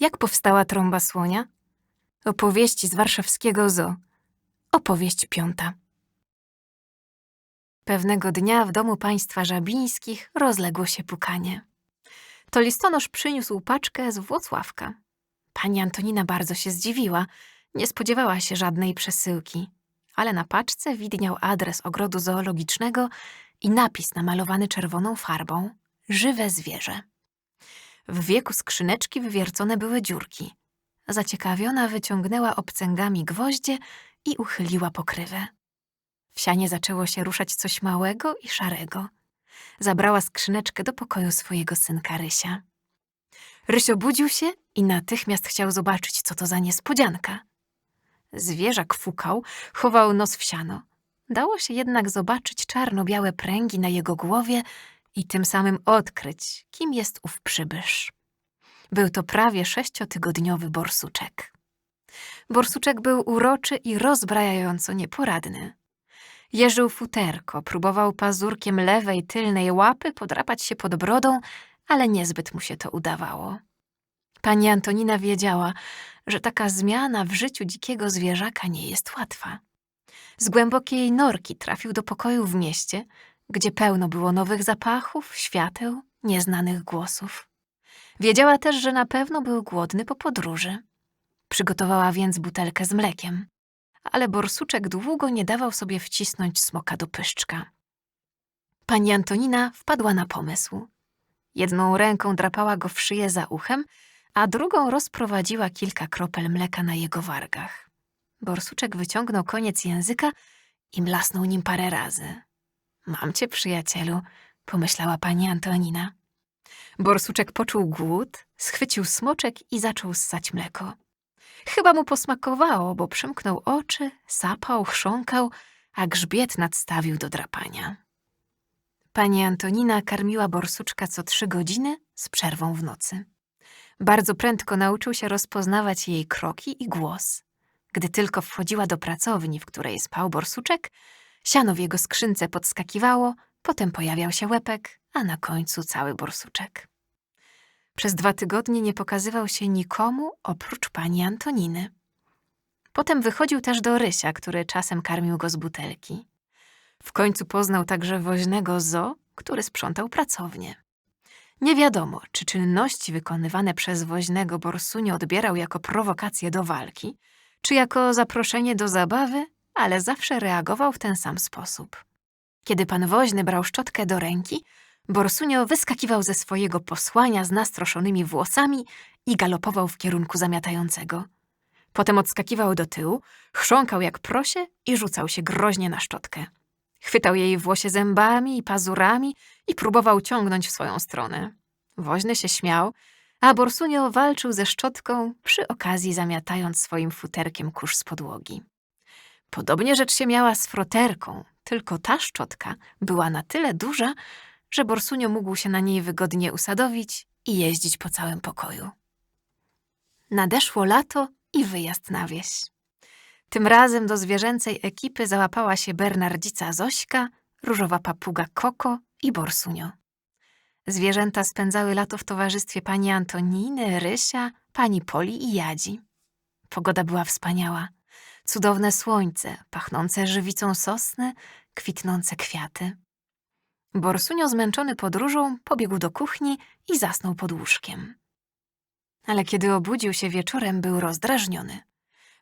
Jak powstała trąba słonia? Opowieści z warszawskiego zoo. Opowieść piąta. Pewnego dnia w domu państwa żabińskich rozległo się pukanie. To listonosz przyniósł paczkę z Włocławka. Pani Antonina bardzo się zdziwiła. Nie spodziewała się żadnej przesyłki. Ale na paczce widniał adres ogrodu zoologicznego i napis namalowany czerwoną farbą – żywe zwierzę. W wieku skrzyneczki wywiercone były dziurki. Zaciekawiona wyciągnęła obcęgami gwoździe i uchyliła pokrywę. W sianie zaczęło się ruszać coś małego i szarego. Zabrała skrzyneczkę do pokoju swojego synka Rysia. Rysio budził się i natychmiast chciał zobaczyć, co to za niespodzianka. Zwierzak fukał, chował nos w siano. Dało się jednak zobaczyć czarno-białe pręgi na jego głowie i tym samym odkryć, kim jest ów przybysz. Był to prawie sześciotygodniowy borsuczek. Borsuczek był uroczy i rozbrajająco nieporadny. Jeżył futerko, próbował pazurkiem lewej tylnej łapy podrapać się pod brodą, ale niezbyt mu się to udawało. Pani Antonina wiedziała, że taka zmiana w życiu dzikiego zwierzaka nie jest łatwa. Z głębokiej norki trafił do pokoju w mieście, gdzie pełno było nowych zapachów, świateł, nieznanych głosów. Wiedziała też, że na pewno był głodny po podróży. Przygotowała więc butelkę z mlekiem, ale borsuczek długo nie dawał sobie wcisnąć smoka do pyszczka. Pani Antonina wpadła na pomysł. Jedną ręką drapała go w szyję za uchem, a drugą rozprowadziła kilka kropel mleka na jego wargach. Borsuczek wyciągnął koniec języka i mlasnął nim parę razy. Mam cię, przyjacielu, pomyślała pani Antonina. Borsuczek poczuł głód, schwycił smoczek i zaczął ssać mleko. Chyba mu posmakowało, bo przymknął oczy, sapał, chrząkał, a grzbiet nadstawił do drapania. Pani Antonina karmiła borsuczka co trzy godziny z przerwą w nocy. Bardzo prędko nauczył się rozpoznawać jej kroki i głos. Gdy tylko wchodziła do pracowni, w której spał borsuczek, siano w jego skrzynce podskakiwało, potem pojawiał się łepek, a na końcu cały borsuczek. Przez dwa tygodnie nie pokazywał się nikomu oprócz pani Antoniny. Potem wychodził też do Rysia, który czasem karmił go z butelki. W końcu poznał także woźnego zo, który sprzątał pracownię. Nie wiadomo, czy czynności wykonywane przez woźnego Borsunio odbierał jako prowokację do walki, czy jako zaproszenie do zabawy, ale zawsze reagował w ten sam sposób. Kiedy pan woźny brał szczotkę do ręki, Borsunio wyskakiwał ze swojego posłania z nastroszonymi włosami i galopował w kierunku zamiatającego. Potem odskakiwał do tyłu, chrząkał jak prosie i rzucał się groźnie na szczotkę. Chwytał jej włosie zębami i pazurami i próbował ciągnąć w swoją stronę. Woźny się śmiał, a Borsunio walczył ze szczotką, przy okazji zamiatając swoim futerkiem kurz z podłogi. Podobnie rzecz się miała z froterką, tylko ta szczotka była na tyle duża, że Borsunio mógł się na niej wygodnie usadowić i jeździć po całym pokoju. Nadeszło lato i wyjazd na wieś. Tym razem do zwierzęcej ekipy załapała się Bernardzica Zośka, różowa papuga Koko i Borsunio. Zwierzęta spędzały lato w towarzystwie pani Antoniny, Rysia, pani Poli i Jadzi. Pogoda była wspaniała. Cudowne słońce, pachnące żywicą sosny, kwitnące kwiaty. Borsunio, zmęczony podróżą, pobiegł do kuchni i zasnął pod łóżkiem. Ale kiedy obudził się wieczorem, był rozdrażniony.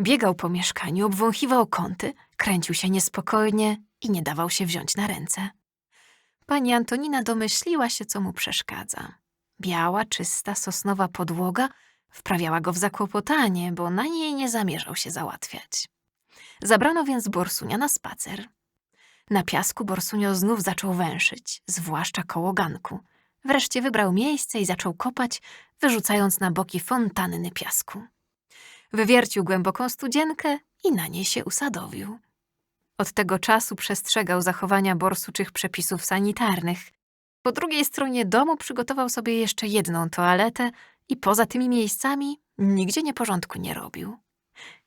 Biegał po mieszkaniu, obwąchiwał kąty, kręcił się niespokojnie i nie dawał się wziąć na ręce. Pani Antonina domyśliła się, co mu przeszkadza. Biała, czysta, sosnowa podłoga wprawiała go w zakłopotanie, bo na niej nie zamierzał się załatwiać. Zabrano więc Borsunia na spacer. Na piasku Borsunio znów zaczął węszyć, zwłaszcza koło ganku. Wreszcie wybrał miejsce i zaczął kopać, wyrzucając na boki fontanny piasku. Wywiercił głęboką studzienkę i na niej się usadowił. Od tego czasu przestrzegał zachowania borsuczych przepisów sanitarnych. Po drugiej stronie domu przygotował sobie jeszcze jedną toaletę i poza tymi miejscami nigdzie nieporządku nie robił.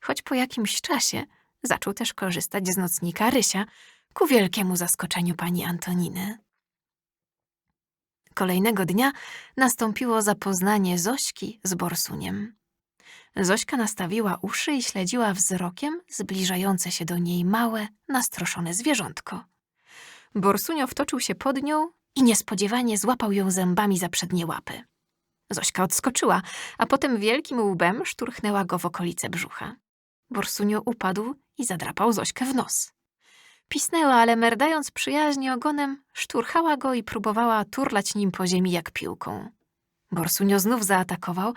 Choć po jakimś czasie zaczął też korzystać z nocnika Rysia, ku wielkiemu zaskoczeniu pani Antoniny. Kolejnego dnia nastąpiło zapoznanie Zośki z Borsuniem. Zośka nastawiła uszy i śledziła wzrokiem zbliżające się do niej małe, nastroszone zwierzątko. Borsunio wtoczył się pod nią i niespodziewanie złapał ją zębami za przednie łapy. Zośka odskoczyła, a potem wielkim łbem szturchnęła go w okolice brzucha. Borsunio upadł i zadrapał Zośkę w nos. Pisnęła, ale merdając przyjaźnie ogonem, szturchała go i próbowała turlać nim po ziemi jak piłką. Borsunio znów zaatakował,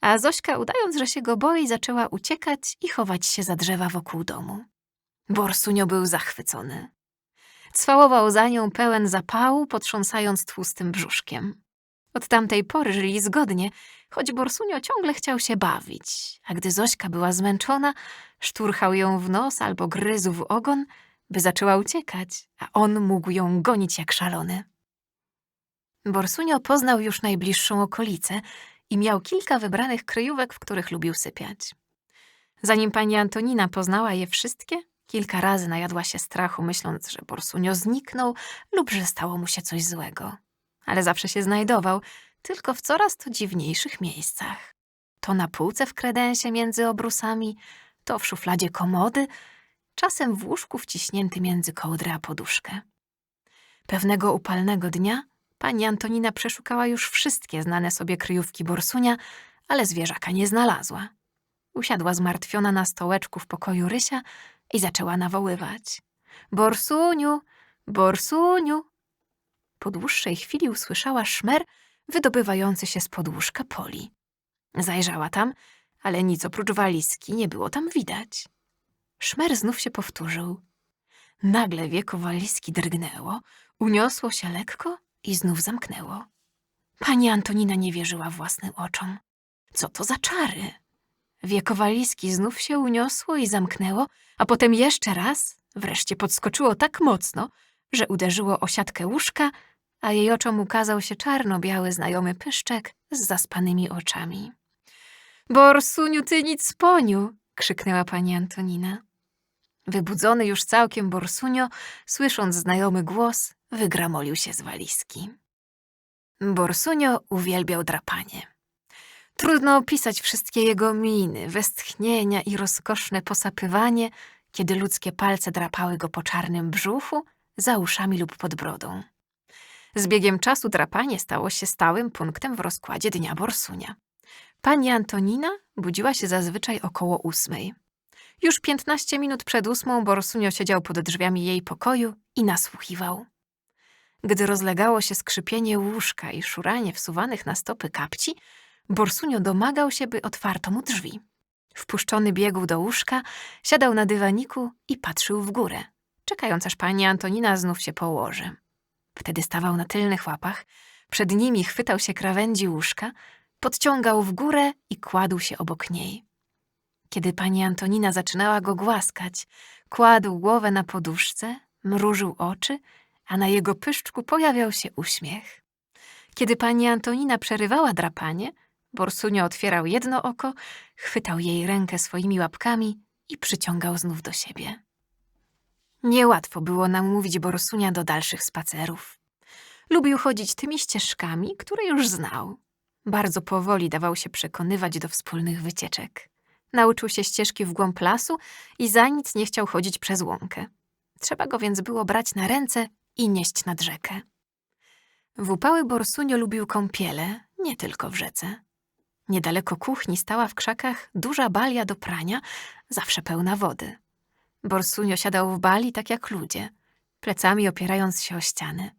a Zośka, udając, że się go boi, zaczęła uciekać i chować się za drzewa wokół domu. Borsunio był zachwycony. Cwałował za nią pełen zapału, potrząsając tłustym brzuszkiem. Od tamtej pory żyli zgodnie, choć Borsunio ciągle chciał się bawić, a gdy Zośka była zmęczona, szturchał ją w nos albo gryzł w ogon, by zaczęła uciekać, a on mógł ją gonić jak szalony. Borsunio poznał już najbliższą okolicę i miał kilka wybranych kryjówek, w których lubił sypiać. Zanim pani Antonina poznała je wszystkie, kilka razy najadła się strachu, myśląc, że Borsunio zniknął lub że stało mu się coś złego. Ale zawsze się znajdował, tylko w coraz to dziwniejszych miejscach. To na półce w kredensie między obrusami, to w szufladzie komody, czasem w łóżku wciśnięty między kołdrę a poduszkę. Pewnego upalnego dnia pani Antonina przeszukała już wszystkie znane sobie kryjówki Borsunia, ale zwierzaka nie znalazła. Usiadła zmartwiona na stołeczku w pokoju Rysia i zaczęła nawoływać. Borsuniu, Borsuniu. Po dłuższej chwili usłyszała szmer wydobywający się z podłóżka Poli. Zajrzała tam, ale nic oprócz walizki nie było tam widać. Szmer znów się powtórzył. Nagle wieko walizki drgnęło, uniosło się lekko i znów zamknęło. Pani Antonina nie wierzyła własnym oczom. Co to za czary? Wieko walizki znów się uniosło i zamknęło, a potem jeszcze raz, wreszcie podskoczyło tak mocno, że uderzyło o siatkę łóżka, a jej oczom ukazał się czarno-biały znajomy pyszczek z zaspanymi oczami. Borsuniu, ty nic poniu! krzyknęła pani Antonina. Wybudzony już całkiem Borsunio, słysząc znajomy głos, wygramolił się z walizki. Borsunio uwielbiał drapanie. Trudno opisać wszystkie jego miny, westchnienia i rozkoszne posapywanie, kiedy ludzkie palce drapały go po czarnym brzuchu, za uszami lub pod brodą. Z biegiem czasu drapanie stało się stałym punktem w rozkładzie dnia Borsunia. Pani Antonina budziła się zazwyczaj około ósmej. Już piętnaście minut przed ósmą Borsunio siedział pod drzwiami jej pokoju i nasłuchiwał. Gdy rozlegało się skrzypienie łóżka i szuranie wsuwanych na stopy kapci, Borsunio domagał się, by otwarto mu drzwi. Wpuszczony biegł do łóżka, siadał na dywaniku i patrzył w górę, czekając aż pani Antonina znów się położy. Wtedy stawał na tylnych łapach, przed nimi chwytał się krawędzi łóżka, podciągał w górę i kładł się obok niej. Kiedy pani Antonina zaczynała go głaskać, kładł głowę na poduszce, mrużył oczy, a na jego pyszczku pojawiał się uśmiech. Kiedy pani Antonina przerywała drapanie, Borsunio otwierał jedno oko, chwytał jej rękę swoimi łapkami i przyciągał znów do siebie. Niełatwo było namówić Borsunia do dalszych spacerów. Lubił chodzić tymi ścieżkami, które już znał. Bardzo powoli dawał się przekonywać do wspólnych wycieczek. Nauczył się ścieżki w głąb lasu i za nic nie chciał chodzić przez łąkę. Trzeba go więc było brać na ręce i nieść nad rzekę. W upały Borsunio lubił kąpiele, nie tylko w rzece. Niedaleko kuchni stała w krzakach duża balia do prania, zawsze pełna wody. Borsunio siadał w bali tak jak ludzie, plecami opierając się o ściany.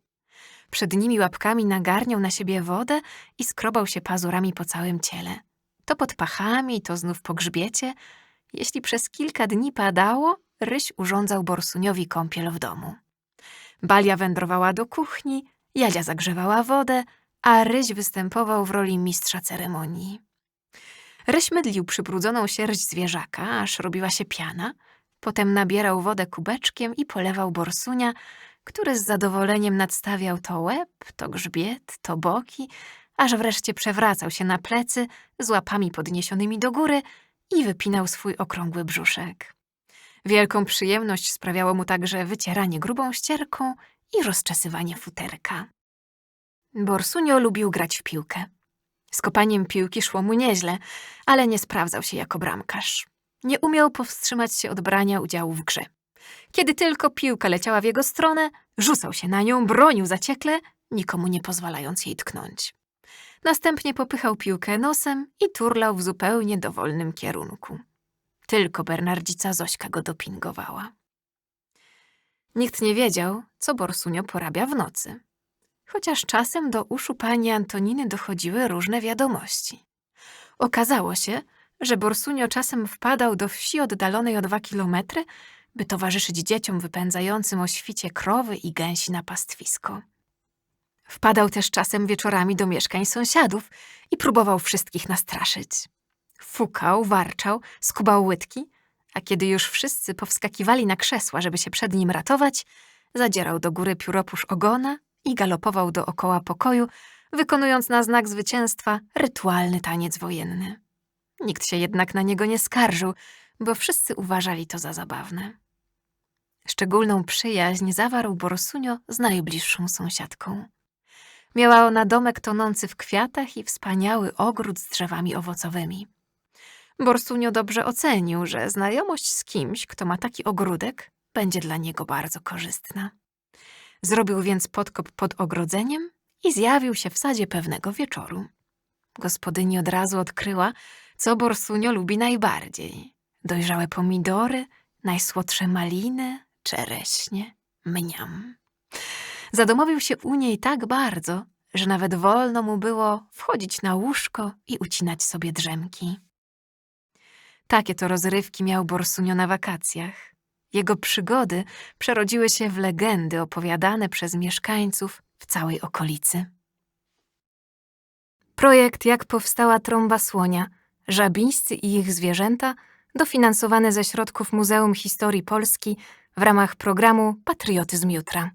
Przed nimi łapkami nagarniał na siebie wodę i skrobał się pazurami po całym ciele. To pod pachami, to znów po grzbiecie. Jeśli przez kilka dni padało, Ryś urządzał Borsuniowi kąpiel w domu. Balia wędrowała do kuchni, Jadzia zagrzewała wodę, a Ryś występował w roli mistrza ceremonii. Ryś mydlił przybrudzoną sierść zwierzaka, aż robiła się piana, potem nabierał wodę kubeczkiem i polewał Borsunia, który z zadowoleniem nadstawiał to łeb, to grzbiet, to boki, aż wreszcie przewracał się na plecy z łapami podniesionymi do góry i wypinał swój okrągły brzuszek. Wielką przyjemność sprawiało mu także wycieranie grubą ścierką i rozczesywanie futerka. Borsunio lubił grać w piłkę. Z kopaniem piłki szło mu nieźle, ale nie sprawdzał się jako bramkarz. Nie umiał powstrzymać się od brania udziału w grze. Kiedy tylko piłka leciała w jego stronę, rzucał się na nią, bronił zaciekle, nikomu nie pozwalając jej tknąć. Następnie popychał piłkę nosem i turlał w zupełnie dowolnym kierunku. Tylko Bernardzica Zośka go dopingowała. Nikt nie wiedział, co Borsunio porabia w nocy. Chociaż czasem do uszu pani Antoniny dochodziły różne wiadomości. Okazało się, że Borsunio czasem wpadał do wsi oddalonej o dwa kilometry, by towarzyszyć dzieciom wypędzającym o świcie krowy i gęsi na pastwisko. Wpadał też czasem wieczorami do mieszkań sąsiadów i próbował wszystkich nastraszyć. Fukał, warczał, skubał łydki, a kiedy już wszyscy powskakiwali na krzesła, żeby się przed nim ratować, zadzierał do góry pióropusz ogona i galopował dookoła pokoju, wykonując na znak zwycięstwa rytualny taniec wojenny. Nikt się jednak na niego nie skarżył, bo wszyscy uważali to za zabawne. Szczególną przyjaźń zawarł Borsunio z najbliższą sąsiadką. Miała ona domek tonący w kwiatach i wspaniały ogród z drzewami owocowymi. Borsunio dobrze ocenił, że znajomość z kimś, kto ma taki ogródek, będzie dla niego bardzo korzystna. Zrobił więc podkop pod ogrodzeniem i zjawił się w sadzie pewnego wieczoru. Gospodyni od razu odkryła, co Borsunio lubi najbardziej. Dojrzałe pomidory, najsłodsze maliny, czereśnie, mniam. Zadomowił się u niej tak bardzo, że nawet wolno mu było wchodzić na łóżko i ucinać sobie drzemki. Takie to rozrywki miał Borsunio na wakacjach. Jego przygody przerodziły się w legendy opowiadane przez mieszkańców w całej okolicy. Projekt Jak powstała trąba słonia, żabińscy i ich zwierzęta, dofinansowany ze środków Muzeum Historii Polski w ramach programu Patriotyzm Jutra.